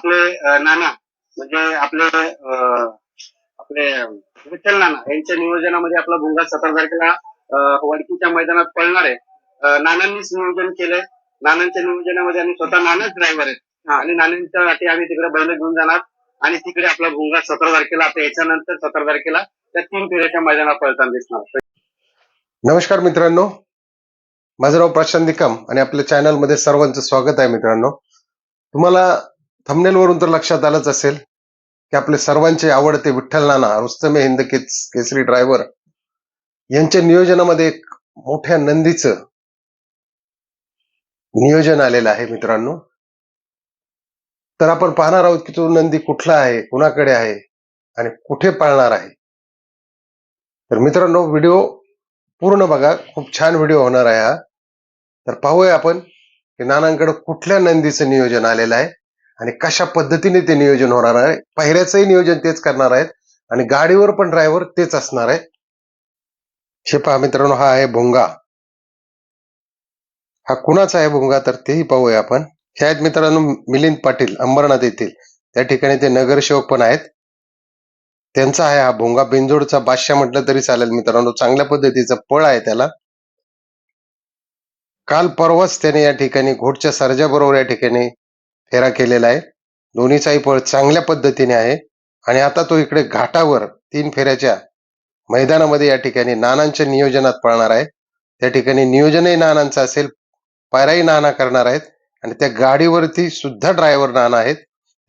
आपले नाना म्हणजे आपले आपले विठ्ठल नाना यांच्या नियोजनामध्ये आपला भुंगा सतरा तारखेला वडकीच्या मैदानात पळणार आहे. नानांनीच नियोजन केलंय. नानांच्या नियोजनामध्ये आणि स्वतः नानाच ड्रायव्हर आहेत. आणि नानांच्या साठी आम्ही तिकडे बैल घेऊन जाणार आणि तिकडे आपला भुंगा सतरा तारखेला आता याच्यानंतर सतरा तारखेला त्या तीन फेऱ्याच्या मैदानात पळताना दिसणार. नमस्कार मित्रांनो. माझं नाव प्रशांत निकम आणि आपल्या चॅनलमध्ये सर्वांचं स्वागत आहे मित्रांनो. तुम्हाला थंबनेलवरून तर लक्षात आलंच असेल की आपले सर्वांचे आवडते विठ्ठल नाना रुस्तमे हिंद केस- केसरी ड्रायव्हर यांच्या नियोजनामध्ये एक मोठ्या नंदीचं नियोजन आलेलं आहे मित्रांनो. तर आपण पाहणार आहोत की तो नंदी कुठला आहे कुणाकडे आहे आणि कुठे पाळणार आहे. तर मित्रांनो व्हिडिओ पूर्ण बघा खूप छान व्हिडिओ होणार आहे हा. तर पाहूया आपण की नानांकडे कुठल्या नंदीचं नियोजन आलेलं आहे. आणि कशा पद्धतीने ते नियोजन होणार आहे पहिऱ्याचंही नियोजन तेच करणार आहेत आणि गाडीवर पण ड्रायव्हर तेच असणार आहे. हे पहा मित्रांनो हा आहे भोंगा. हा कुणाचा आहे भोंगा तर तेही पाहूया आपण. हे आहेत मित्रांनो मिलिंद पाटील अंबरनाथ येथील. त्या ठिकाणी ते नगरसेवक पण आहेत. त्यांचा आहे हा भोंगा. बिंजोडचा बादशाह म्हटलं तरी चालेल मित्रांनो. चांगल्या पद्धतीचा पळ आहे त्याला. काल परवाच त्याने या ठिकाणी घोटच्या सर्जा बरोबर या ठिकाणी फेरा केलेला आहे. दोन्हीचाही पळ चांगल्या पद्धतीने आहे. आणि आता तो इकडे घाटावर तीन फेऱ्याच्या मैदानामध्ये या ठिकाणी नानांच्या नियोजनात पळणार आहे. त्या ठिकाणी नियोजनही नानांचं असेल पायराही नाना करणार आहेत. आणि त्या गाडीवरती सुद्धा ड्रायव्हर नाना आहेत.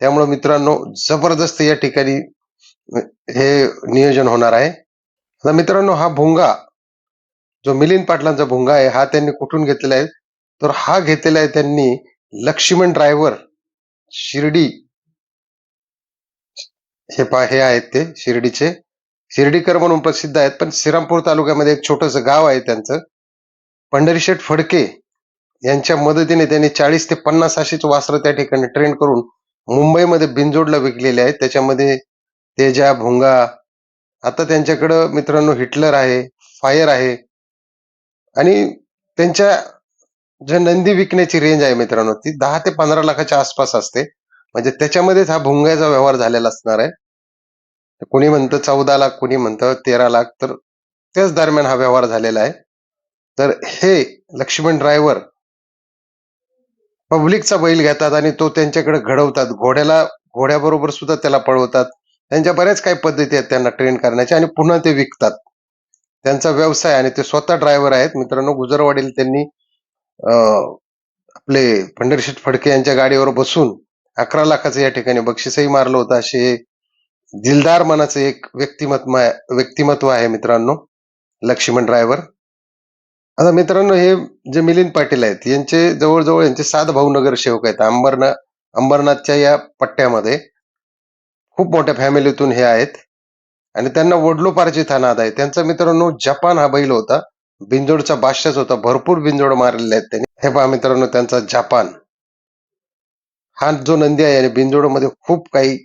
त्यामुळे मित्रांनो जबरदस्त या ठिकाणी हे नियोजन होणार आहे. आता मित्रांनो हा भुंगा जो मिलिंद पाटलांचा भुंगा आहे हा त्यांनी कुठून घेतलेला आहे? तर हा घेतलेला आहे त्यांनी लक्ष्मण ड्रायव्हर शिर्डी. हे पा हे आहेत ते शिर्डीचे. शिर्डीकर म्हणून प्रसिद्ध आहेत पण श्रीरामपूर तालुक्यामध्ये एक छोटस गाव आहे त्यांचं. पंढरीशेठ फडके यांच्या मदतीने त्यांनी चाळीस ते पन्नास अशीच वासरं त्या ठिकाणी ट्रेन करून मुंबईमध्ये बिनजोडला विकलेले आहेत. त्याच्यामध्ये तेजा भुंगा आता त्यांच्याकडं मित्रांनो हिटलर आहे फायर आहे. आणि त्यांच्या जे नंदी विकण्याची रेंज आहे मित्रांनो ती दहा ते पंधरा लाखाच्या आसपास असते. म्हणजे त्याच्यामध्येच हा भुंग्याचा व्यवहार झालेला असणार आहे. कुणी म्हणतं चौदा लाख कुणी म्हणतं तेरा लाख तर त्याच दरम्यान हा व्यवहार झालेला आहे. तर हे लक्ष्मण ड्रायव्हर पब्लिकचा बैल घेतात आणि तो त्यांच्याकडे घडवतात. घोड्याला घोड्याबरोबर सुद्धा त्याला पळवतात. त्यांच्या बऱ्याच काही पद्धती आहेत त्यांना ट्रेन करण्याच्या आणि पुन्हा ते विकतात. त्यांचा व्यवसाय आणि ते स्वतः ड्रायव्हर आहेत. मित्रांनो गुजरवाडीला त्यांनी आपले पंढरशेठ फडके यांच्या गाडीवर बसून अकरा लाखाचं या ठिकाणी बक्षीसही मारलं होतं. असे दिलदार मनाचं एक व्यक्तिमत्व व्यक्तिमत्व आहे मित्रांनो लक्ष्मण ड्रायव्हर. आता मित्रांनो हे जे मिलिंद पाटील आहेत यांचे जवळजवळ यांचे सात भाऊ नगरसेवक आहेत. अंबरनाथ अंबरनाथच्या या पट्ट्यामध्ये खूप मोठ्या फॅमिलीतून हे आहेत. आणि त्यांना वडलोपारची नाद आहे. त्यांचा मित्रांनो जपान हा बैल होता. बिंजोडचा बादशाच होता. भरपूर बिंजोड मारलेले आहेत त्यांनी. हे पहा मित्रांनो त्यांचा जपान. हा जो नंदी आहे आणि बिंजोडमध्ये खूप काही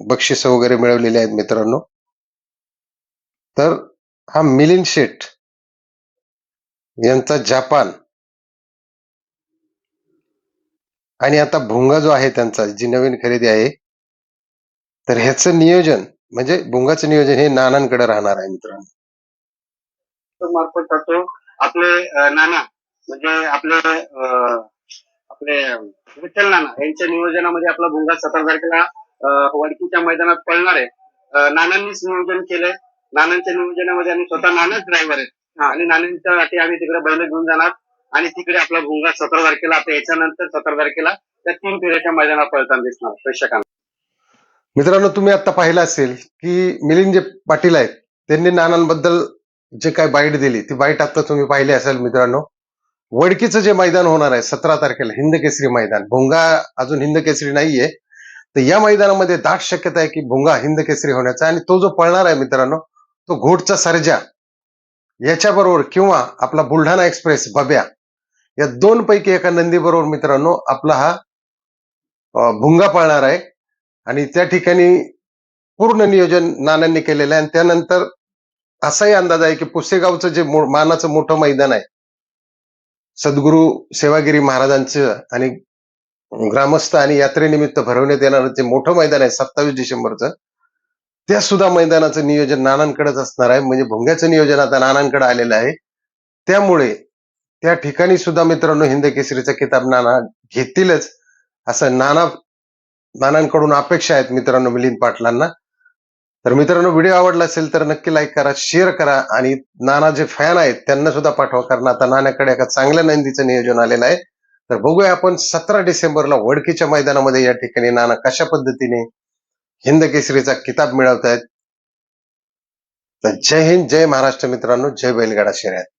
बक्षिस वगैरे मिळवलेले आहेत मित्रांनो. तर हा मिलिंद शेठ यांचा जपान. आणि आता भुंगा जो आहे त्यांचा जी नवीन खरेदी आहे तर ह्याचं नियोजन म्हणजे भुंगाचं नियोजन हे नानांकडे राहणार आहे मित्रांनो. मार्फत जातो. आपले नाना म्हणजे आपले आपले विठ्ठल नाना यांच्या नियोजनामध्ये आपला भुंगा सतरा तारखेला वडकीच्या मैदानात पळणार आहे. नानांनीच नियोजन केलंय. नानांच्या नियोजनामध्ये आणि स्वतः नानाच ड्रायव्हर आहेत. आणि नानांच्या साठी आम्ही तिकडे बैल घेऊन जाणार. आणि तिकडे आपला भुंगा सतरा तारखेला आता याच्यानंतर सतरा तारखेला त्या तीन फेऱ्याच्या मैदानात पळताना दिसणार प्रेक्षकांना. मित्रांनो तुम्ही आता पाहिलं असेल की मिलिंद जे पाटील आहेत त्यांनी नानांबद्दल जे काय बाईट दिली ती बाईट आता तुम्ही पाहिली असेल मित्रांनो. वडकीचं जे मैदान होणार आहे सतरा तारखेला हिंद केसरी मैदान. भोंगा अजून हिंद केसरी नाहीये. तर या मैदानामध्ये दाट शक्यता आहे की भोंगा हिंद केसरी होण्याचा आणि तो जो पळणार आहे मित्रांनो तो घोटचा सर्जा. याच्याबरोबर किंवा आपला बुलढाणा एक्सप्रेस बब्या. या दोन पैकी एका नंदीबरोबर मित्रांनो आपला हा भुंगा पळणार आहे. आणि त्या ठिकाणी पूर्ण नियोजन नानांनी केलेलं आहे. आणि त्यानंतर असाही अंदाज आहे की पुसेगावचं जे मो- मानाचं मोठं मैदान आहे सद्गुरू सेवागिरी महाराजांचं आणि ग्रामस्थ आणि यात्रेनिमित्त भरवण्यात येणारं जे मोठं मैदान आहे सत्तावीस डिसेंबरचं त्या सुद्धा मैदानाचं नियोजन नानांकडेच असणार आहे. म्हणजे भोंग्याचं नियोजन आता नानांकडे आलेलं आहे. त्यामुळे त्या ठिकाणी सुद्धा मित्रांनो हिंद केसरीचा किताब नाना घेतीलच असं नाना नानांकडून अपेक्षा आहेत मित्रांनो मिलिंद पाटलांना. तर मित्रांनो व्हिडिओ आवडला असेल तर नक्की लाईक करा शेअर करा आणि नाना जे फॅन आहेत त्यांना सुद्धा पाठवा. कारण आता नानाकडे एका चांगल्या नंदीचं नियोजन आलेलं आहे. तर बघूया आपण सतरा डिसेंबरला वडकीच्या मैदानामध्ये या ठिकाणी नाना कशा पद्धतीने हिंद केसरीचा किताब मिळवतायत. तर जय हिंद जय महाराष्ट्र मित्रांनो जय बैलगाडा शर्यत.